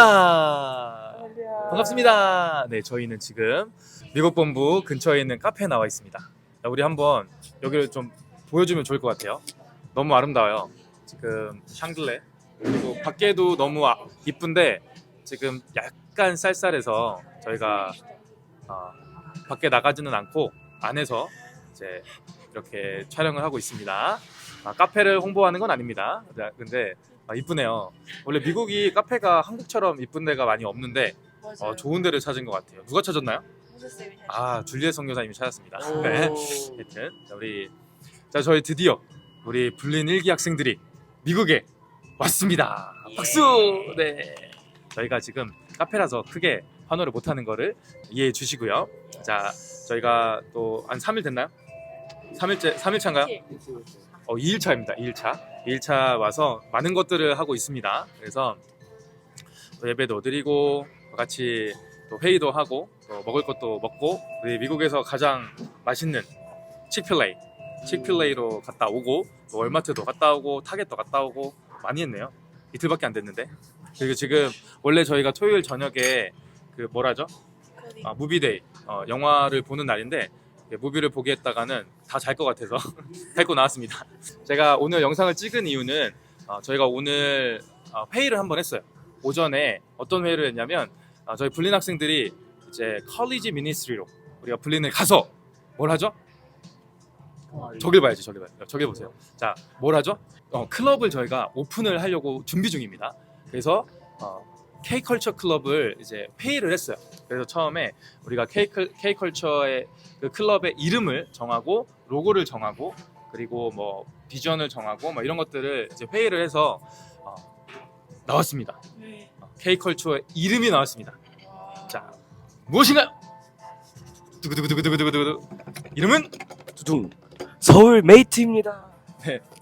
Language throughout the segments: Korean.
할렐루야! 반갑습니다. 네, 저희는 지금 미국 본부 근처에 있는 카페에 나와 있습니다. 자, 우리 한번 여기를 좀 보여주면 좋을 것 같아요. 너무 아름다워요. 지금 샹들레 그리고 밖에도 너무 아- 이쁜데 지금 약간 쌀쌀해서 저희가 어, 밖에 나가지는 않고 안에서 이제 이렇게 촬영을 하고 있습니다. 아, 카페를 홍보하는 건 아닙니다. 네, 근데 아, 이쁘네요. 원래 미국이 카페가 한국처럼 이쁜 데가 많이 없는데. 어, 좋은 데를 찾은 것 같아요. 누가 찾았나요? 아 줄리엣 선교사님이 찾았습니다. 오. 네. 하여튼 자, 우리 자 저희 드디어 우리 불린 일기 학생들이 미국에 왔습니다. 예. 박수. 네. 저희가 지금 카페라서 크게 환호를 못하는 거를 이해해 주시고요. 자 저희가 또 한 3일 됐나요? 3일째 3일차인가요? 어, 2일차입니다. 2일차. 2일차 와서 많은 것들을 하고 있습니다. 그래서 또 예배도 드리고 같이 또 회의도 하고 또 먹을 것도 먹고 우리 미국에서 가장 맛있는 칙필레이 칙필레이로 갔다 오고 또 월마트도 갔다 오고 타겟도 갔다 오고 많이 했네요. 이틀밖에 안 됐는데 그리고 지금 원래 저희가 토요일 저녁에 그 뭐라죠? 코딩. 아, 무비데이 어, 영화를 보는 날인데 예, 무비를 보게 했다가는 다 잘 것 같아서 데리고 나왔습니다. 제가 오늘 영상을 찍은 이유는 어, 저희가 오늘 어, 회의를 한번 했어요. 오전에 어떤 회의를 했냐면 어, 저희 불린 학생들이 이제 컬리지 미니스트리로 우리가 불린을 가서 뭘 하죠? 저길 봐야지, 저길 봐요. 저길 보세요. 자, 뭘 하죠? 어, 클럽을 저희가 오픈을 하려고 준비 중입니다. 그래서 어, K컬처 클럽을 이제 회의를 했어요. 그래서 처음에 우리가 K, K컬처의 그 클럽의 이름을 정하고 로고를 정하고 그리고 뭐 비전을 정하고 뭐 이런 것들을 이제 회의를 해서 어, 나왔습니다. 네. 어, K컬처의 이름이 나왔습니다. 와. 자, 무엇인가요? 두구두구두구두구두구 이름은 두둥 서울 메이트입니다.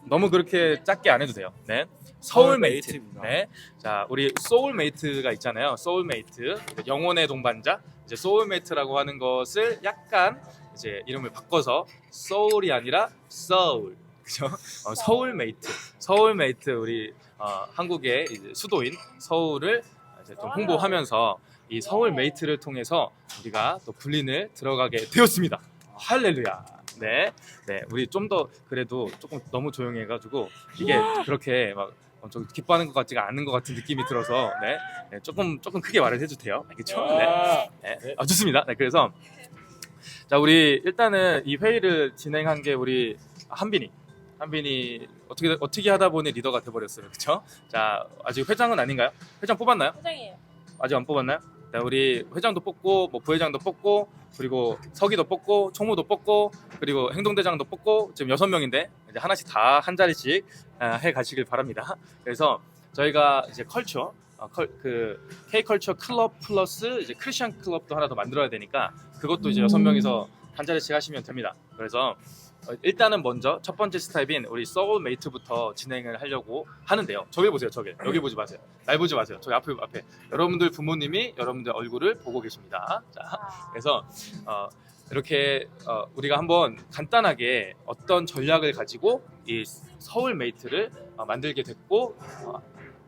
너무 그렇게 작게 안 해도 돼요. 네. 서울메이트. 서울메이트입니다. 네. 자, 우리 소울메이트가 있잖아요. 소울메이트. 영혼의 동반자. 이제 소울메이트라고 하는 것을 약간 이제 이름을 바꿔서 소울이 아니라 soul. 그죠? 어, 서울메이트. 서울메이트 우리 어, 한국의 이제 수도인 서울을 이제 좀 홍보하면서 이 서울메이트를 통해서 우리가 또 불린을 들어가게 되었습니다. 할렐루야. 네. 네, 우리 좀 더 그래도 조금 너무 조용해가지고 이게 그렇게 막 엄청 기뻐하는 것 같지가 않은 것 같은 느낌이 들어서 네, 네, 조금 조금 크게 말을 해도 돼요, 알겠죠? 네, 네. 아, 좋습니다. 네, 그래서 자 우리 일단은 이 회의를 진행한 게 우리 한빈이 한빈이 어떻게 어떻게 하다 보니 리더가 돼버렸어요, 그렇죠? 자 아직 회장은 아닌가요? 회장 뽑았나요? 회장이에요. 아직 안 뽑았나요? 네, 우리 회장도 뽑고 뭐 부회장도 뽑고 그리고 서기도 뽑고 총무도 뽑고 그리고 행동대장도 뽑고 지금 여섯 명인데 이제 하나씩 다 한 자리씩 아, 해 가시길 바랍니다. 그래서 저희가 이제 컬처 어, 컬, 그 K 컬처 클럽 플러스 이제 크리스천 클럽도 하나 더 만들어야 되니까 그것도 이제 여섯 명이서 한 자리씩 하시면 됩니다. 그래서 어, 일단은 먼저 첫 번째 스텝인 우리 소울메이트부터 진행을 하려고 하는데요. 저기 보세요, 저기 여기 보지 마세요. 날 보지 마세요. 저기 앞에 앞에 여러분들 부모님이 여러분들 얼굴을 보고 계십니다. 자, 아. 그래서 어, 이렇게 어, 우리가 한번 간단하게 어떤 전략을 가지고 이 서울 메이트를 어, 만들게 됐고 어,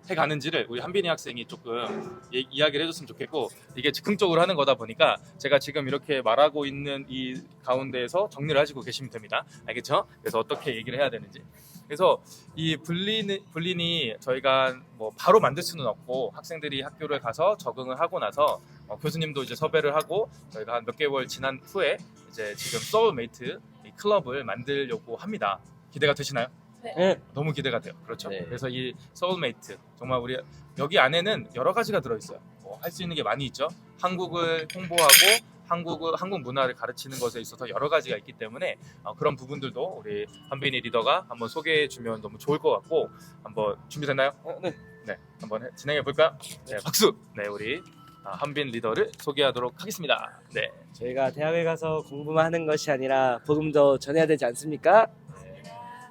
해가는지를 우리 한빈이 학생이 조금 이, 이야기를 해줬으면 좋겠고 이게 즉흥적으로 하는 거다 보니까 제가 지금 이렇게 말하고 있는 이 가운데에서 정리를 하시고 계시면 됩니다. 알겠죠? 그래서 어떻게 얘기를 해야 되는지. 그래서 이 분린 분린이 저희가 뭐 바로 만들 수는 없고 학생들이 학교를 가서 적응을 하고 나서 어, 교수님도 이제 섭외를 하고 저희가 한 몇 개월 지난 후에 이제 지금 소울메이트 이 클럽을 만들려고 합니다. 기대가 되시나요? 네. 너무 기대가 돼요. 그렇죠. 네. 그래서 이 소울메이트 정말 우리 여기 안에는 여러 가지가 들어 있어요. 뭐할수 있는 게 많이 있죠. 한국을 홍보하고 한국을 한국 문화를 가르치는 것에 있어서 여러 가지가 있기 때문에 어, 그런 부분들도 우리 한빈이 리더가 한번 소개해 주면 너무 좋을 것 같고 한번 준비됐나요? 어, 네. 네, 한번 해- 진행해 볼까요? 네, 박수. 네, 우리 아, 한빈 리더를 소개하도록 하겠습니다. 네. 저희가 대학에 가서 공부만 하는 것이 아니라 복음도 전해야 되지 않습니까?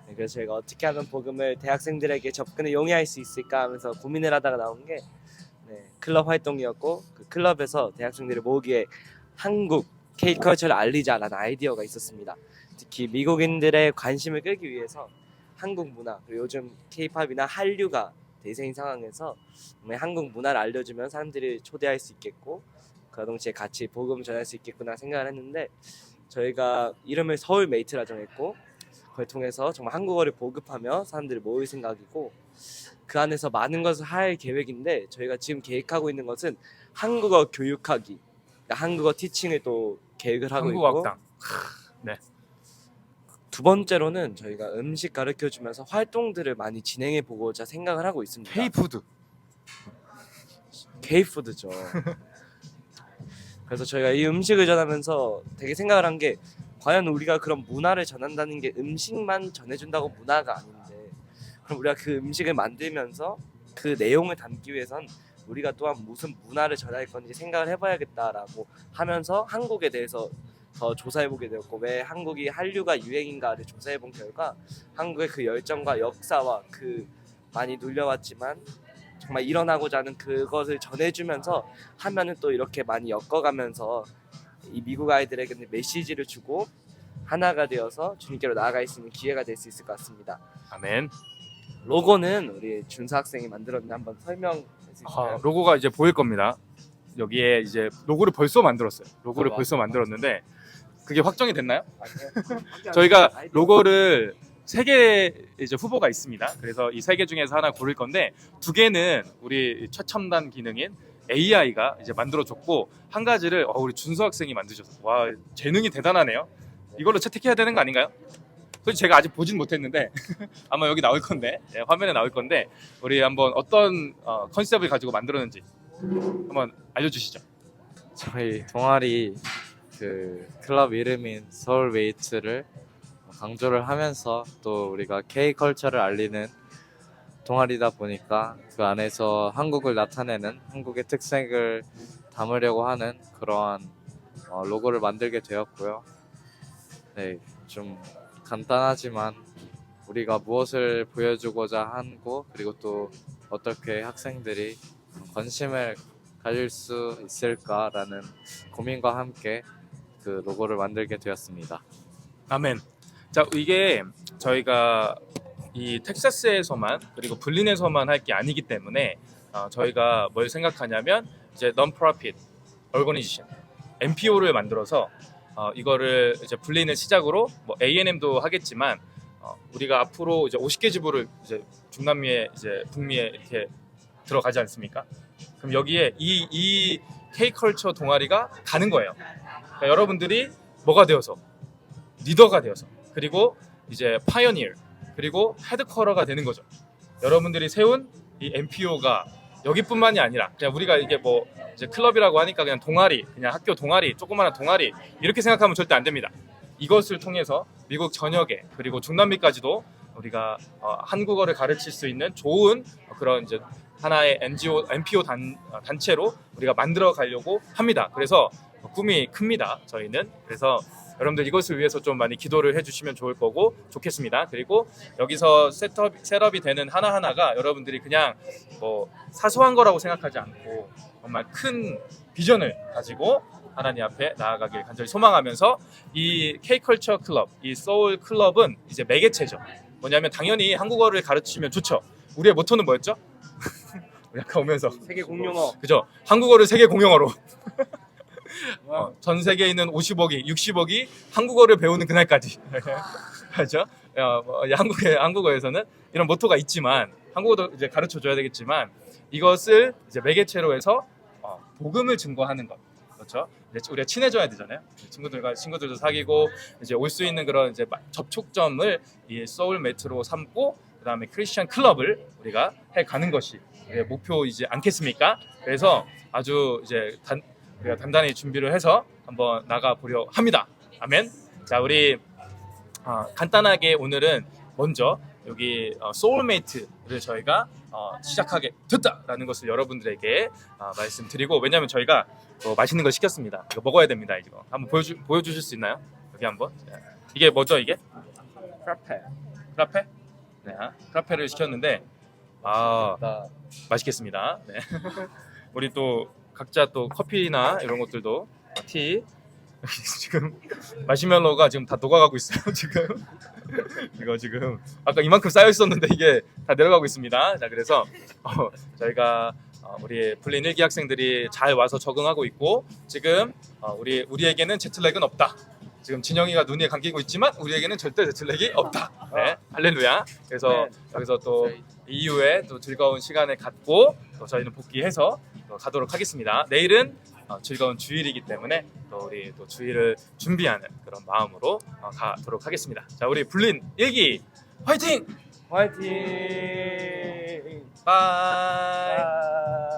네, 그래서 저희가 어떻게 하면 복음을 대학생들에게 접근을 용이할 수 있을까 하면서 고민을 하다가 나온 게 네, 클럽 활동이었고 그 클럽에서 대학생들을 모으기에 한국 K컬처를 알리자라는 아이디어가 있었습니다. 특히 미국인들의 관심을 끌기 위해서 한국 문화 그리고 요즘 K-팝이나 한류가 대세인 상황에서 한국 문화를 알려주면 사람들이 초대할 수 있겠고 그 동시에 같이 복음 전할 수 있겠구나 생각을 했는데 저희가 이름을 서울 메이트라 정했고 그걸 통해서 정말 한국어를 보급하며 사람들이 모일 생각이고 그 안에서 많은 것을 할 계획인데 저희가 지금 계획하고 있는 것은 한국어 교육하기 그러니까 한국어 티칭을 또 계획을 하고 한국 있고 학당. 두 번째로는 저희가 음식 가르쳐 주면서 활동들을 많이 진행해 보고자 생각을 하고 있습니다. K푸드. K푸드죠. 그래서 저희가 이 음식을 전하면서 되게 생각을 한 게 과연 우리가 그런 문화를 전한다는 게 음식만 전해준다고 문화가 아닌데 그럼 우리가 그 음식을 만들면서 그 내용을 담기 위해선 우리가 또한 무슨 문화를 전할 건지 생각을 해봐야겠다라고 하면서 한국에 대해서 더 조사해보게 되었고 왜 한국이 한류가 유행인가를 조사해본 결과 한국의 그 열정과 역사와 그 많이 눌려왔지만 정말 일어나고자 하는 그것을 전해주면서 하면은 또 이렇게 많이 엮어가면서 이 미국 아이들에게는 메시지를 주고 하나가 되어서 주님께로 나아갈 수 있는 기회가 될 수 있을 것 같습니다. 아멘. 로고는 우리 준서 학생이 만들었는데 한번 설명해 주실까요? 아, 로고가 이제 보일 겁니다. 여기에 이제 로고를 벌써 만들었어요. 로고를 어, 벌써 맞- 만들었는데 그게 확정이 됐나요? 아니요. 저희가. 로고를 세 개 이제 후보가 있습니다. 그래서 이 세 개 중에서 하나 고를 건데 두 개는 우리 최첨단 기능인 AI가 이제 만들어줬고 한 가지를 어, 우리 준서 학생이 만드셨어요. 와 재능이 대단하네요. 이걸로 채택해야 되는 거 아닌가요? 솔직히 제가 아직 보진 못했는데 아마 여기 나올 건데 예, 화면에 나올 건데 우리 한번 어떤 어, 컨셉을 가지고 만들었는지 한번 알려주시죠. 저희 동아리 그 클럽 이름인 서울 웨이트를 강조를 하면서 또 우리가 K 컬처를 알리는 동아리다 보니까 그 안에서 한국을 나타내는 한국의 특색을 담으려고 하는 그러한 어, 로고를 만들게 되었고요. 네, 좀 간단하지만 우리가 무엇을 보여주고자 하고 그리고 또 어떻게 학생들이 관심을 가질 수 있을까라는 고민과 함께 그 로고를 만들게 되었습니다. 아멘. 자 이게 저희가 이 텍사스에서만 그리고 불린에서만 할 게 아니기 때문에 어, 저희가 뭘 생각하냐면 이제 non-profit organization NPO를 만들어서 어, 이거를 이제 불린을 시작으로 뭐 A&M도 하겠지만 어, 우리가 앞으로 이제 50개 지부를 이제 중남미에 이제 북미에 이렇게 들어가지 않습니까? 그럼 여기에 이, 이 K컬처 동아리가 가는 거예요. 그러니까 여러분들이 뭐가 되어서 리더가 되어서 그리고 이제 파이어니어 그리고 헤드쿼터가 되는 거죠. 여러분들이 세운 이 NPO가 여기뿐만이 아니라 그냥 우리가 이게 뭐 이제 클럽이라고 하니까 그냥 동아리, 그냥 학교 동아리, 조그마한 동아리 이렇게 생각하면 절대 안 됩니다. 이것을 통해서 미국 전역에 그리고 중남미까지도 우리가 어, 한국어를 가르칠 수 있는 좋은 그런 이제 하나의 NGO, NPO 단, 어, 단체로 우리가 만들어 가려고 합니다. 그래서 꿈이 큽니다. 저희는 그래서 여러분들 이것을 위해서 좀 많이 기도를 해주시면 좋을 거고 좋겠습니다. 그리고 여기서 셋업, 셋업이 되는 하나 하나가 여러분들이 그냥 뭐 사소한 거라고 생각하지 않고 정말 큰 비전을 가지고 하나님 앞에 나아가길 간절히 소망하면서 이 K컬처 클럽, 이 소울 클럽은 이제 매개체죠. 뭐냐면 당연히 한국어를 가르치면 좋죠. 우리의 모토는 뭐였죠? 아까 오면서 세계 공용어 그죠? 한국어를 세계 공용어로 어, 전 세계에 있는 50억이 60억이 한국어를 배우는 그날까지 그렇죠? 어, 뭐, 이 한국의 한국어에서는 이런 모토가 있지만 한국어도 이제 가르쳐 줘야 되겠지만 이것을 이제 매개체로 해서 어, 복음을 증거하는 것 그렇죠? 이제 우리가 친해져야 되잖아요. 친구들과 친구들도 사귀고 이제 올 수 있는 그런 이제 마- 접촉점을 이 소울 매트로 삼고 그다음에 크리스천 클럽을 우리가 해 가는 것이 목표이지 않겠습니까? 그래서 아주 이제 단 우리가 단단히 준비를 해서 한번 나가 보려 합니다. 아멘. 자, 우리 어, 간단하게 오늘은 먼저 여기 어, 소울메이트를 저희가 어, 시작하게 됐다라는 것을 여러분들에게 어, 말씀드리고 왜냐하면 저희가 뭐 맛있는 걸 시켰습니다. 이거 먹어야 됩니다. 이거 한번 보여주 보여주실 수 있나요? 여기 한번 자, 이게 뭐죠 이게? 프라페 프라페? 네, 아, 프라페를 시켰는데 아나 맛있겠습니다. 네. 우리 또 각자 또 커피나 이런 것들도 어, 티 지금 마시멜로가 지금 다 녹아가고 있어요. 지금 이거 지금 아까 이만큼 쌓여 있었는데 이게 다 내려가고 있습니다. 자 그래서 어, 저희가 어, 우리 불린 일기 학생들이 잘 와서 적응하고 있고 지금 어, 우리 우리에게는 제틀렉은 없다. 지금 진영이가 눈에 감기고 있지만 우리에게는 절대 제틀렉이 없다. 네, 할렐루야. 그래서 네. 여기서 또 이후에 또 즐거운 시간을 갖고 또 저희는 복귀해서 또 가도록 하겠습니다. 내일은 어, 즐거운 주일이기 때문에 또 우리 또 주일을 준비하는 그런 마음으로 어, 가도록 하겠습니다. 자, 우리 불린 일기 화이팅! 화이팅! 바이.